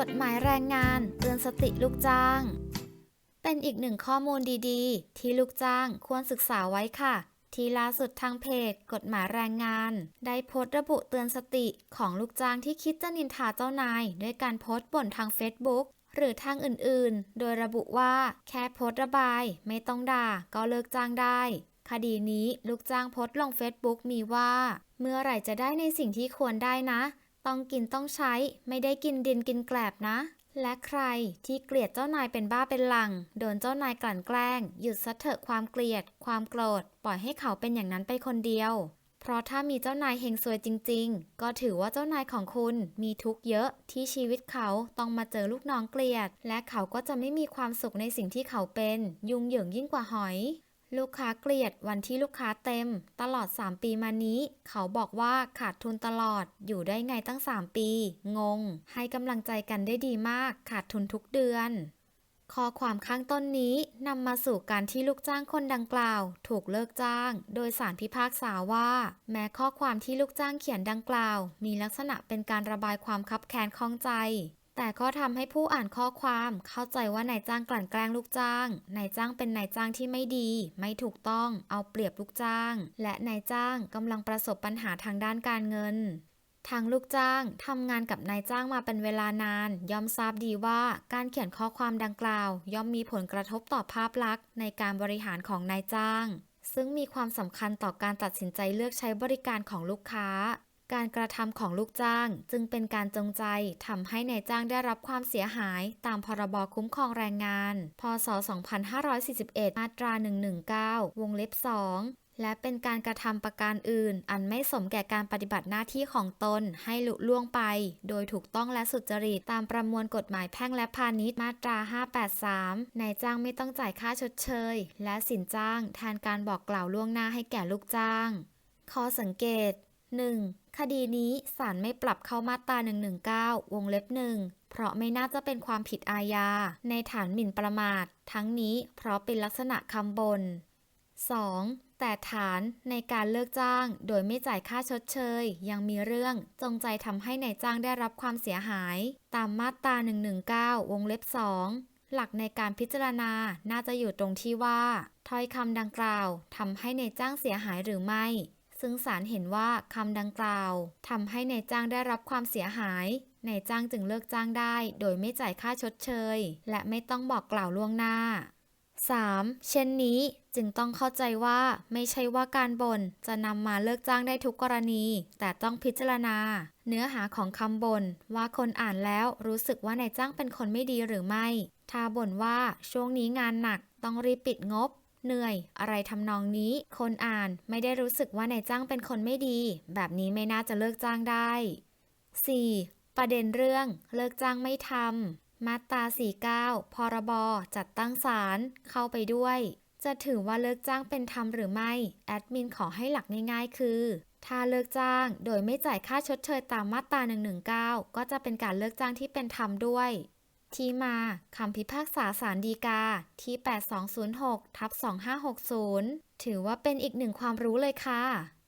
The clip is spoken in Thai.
กฎหมายแรงงานเตือนสติลูกจ้าง เป็นอีกหนึ่งข้อมูลดีๆ ที่ลูกจ้างควรศึกษาไว้ค่ะ ที่ล่าสุดทางเพจกฎหมายแรงงาน ได้โพสต์ระบุเตือนสติของลูกจ้างที่คิดจะนินทาเจ้านาย ด้วยการโพสต์บ่นทาง Facebook หรือทางอื่นๆ โดยระบุว่าแค่โพสต์ระบาย ไม่ต้องด่าก็เลิกจ้างได้ คดีนี้ลูกจ้างโพสต์ลง Facebook มีว่า เมื่อไหร่จะได้ในสิ่งที่ควรได้นะ ต้องกินต้องใช้ไม่ได้กินดินกินแกลบนะ และใครที่เกลียดเจ้านายเป็นบ้าเป็นหลัง โดนเจ้านายกลั่นแกล้ง หยุดซะเถอะความเกลียด ความโกรธ ปล่อยให้เขาเป็นอย่างนั้นไปคนเดียว เพราะถ้ามีเจ้านายเฮงซวยจริง ๆ ก็ถือว่าเจ้านายของคุณมีทุกข์เยอะที่ชีวิตเขาต้องมาเจอลูกน้องเกลียด และเขาก็จะไม่มีความสุขในสิ่งที่เขาเป็น ยุ่งเหยิงยิ่งกว่าหอย ลูกค้าเกลียดวันที่ลูกค้าเต็ม ตลอด 3 ปีมานี้ เขาบอกว่าขาดทุนตลอด อยู่ได้ไงตั้ง 3 ปี งง ให้กำลังใจกันได้ดีมาก ขาดทุนทุกเดือนข้อความข้างต้นนี้นำมาสู่การที่ลูกจ้างคนดังกล่าว ถูกเลิกจ้าง โดยสารพิพากษาว่า แม้ข้อความที่ลูกจ้างเขียนดังกล่าว มีลักษณะเป็นการระบายความคับแค้นข้องใจ แต่ก็ทำให้ผู้อ่านข้อความเข้าใจว่านายจ้างกลั่นแกล้งลูกจ้าง นายจ้างเป็นนายจ้างที่ไม่ดี ไม่ถูกต้อง เอาเปรียบลูกจ้าง และนายจ้างกำลังประสบปัญหาทางด้านการเงินทางลูกจ้างทำงานกับนายจ้างมาเป็นเวลานาน ย่อมทราบดีว่าการเขียนข้อความดังกล่าว ย่อมมีผลกระทบต่อภาพลักษณ์ในการบริหารของนายจ้าง ซึ่งมีความสำคัญต่อการตัดสินใจเลือกใช้บริการของลูกค้า การกระทำของลูกจ้างจึงเป็นการจงใจทำให้นายจ้างได้รับความเสียหายตามพรบคุ้มครองแรงงาน พศ 2541 มาตรา 119 วงเล็บ 2และเป็นการกระทำประการอื่น อันไม่สมแก่การปฏิบัติหน้าที่ของตนให้ลุล่วงไป โดยถูกต้องและสุจริตตามประมวลกฎหมายแพ่งและพาณิชย์มาตรา 583 นายจ้างไม่ต้องจ่ายค่าชดเชย และสินจ้างแทนการบอกกล่าวล่วงหน้าให้แก่ลูกจ้าง ข้อสังเกต 1. คดีนี้ศาลไม่ปรับเข้ามาตรา 119 วงเล็บหนึ่งเพราะไม่น่าจะเป็นความผิดอาญา ในฐานหมิ่นประมาท ทั้งนี้เพราะเป็นลักษณะคำบน 2. แต่ฐานในการเลิกจ้าง โดยไม่จ่ายค่าชดเชย ยังมีเรื่องจงใจทำให้ในายจ้างได้รับความเสียหาย ตามมาตรา 119 วงเล็บ2หลักในการพิจารณาน่าจะอยู่ตรงที่ว่า ถ้อยคำดังกล่าวทำให้ในายจ้างเสียหายหรือไม่ ซึ่งศาลเห็นว่าคำดังกล่าวทำให้ในายจ้างได้รับความเสียหายนายจ้างจึงเลิกจ้างได้ โดยไม่จ่ายค่าชดเชย และไม่ต้องบอกกล่าวล่วงหน้า 3. เช่นนี้จึงต้องเข้าใจว่าไม่ใช่ว่าการบ่นจะนำมาเลิกจ้างได้ทุกกรณี แต่ต้องพิจารณา เนื้อหาของคำบ่นว่าคนอ่านแล้วรู้สึกว่านายจ้างเป็นคนไม่ดีหรือไม่ ถ้าบ่นว่าช่วงนี้งานหนักต้องรีบปิดงบ เหนื่อย อะไรทำนองนี้ คนอ่านไม่ได้รู้สึกว่านายจ้างเป็นคนไม่ดี แบบนี้ไม่น่าจะเลิกจ้างได้ 4. ประเด็นเรื่องเลิกจ้างไม่ทำมาตรา49 พรบ จัดตั้งศาลเข้าไปด้วย จะถือว่าเลิกจ้างเป็นธรรมหรือไม่ แอดมินขอให้หลักง่ายๆ คือ ถ้าเลิกจ้างโดยไม่จ่ายค่าชดเชยตามมาตรา119 ก็จะเป็นการเลิกจ้างที่เป็นธรรมด้วย ที่มาคำพิพากษาศาลฎีกาที่ 8206 ทับ 2560 ถือว่าเป็นอีกหนึ่งความรู้เลยค่ะ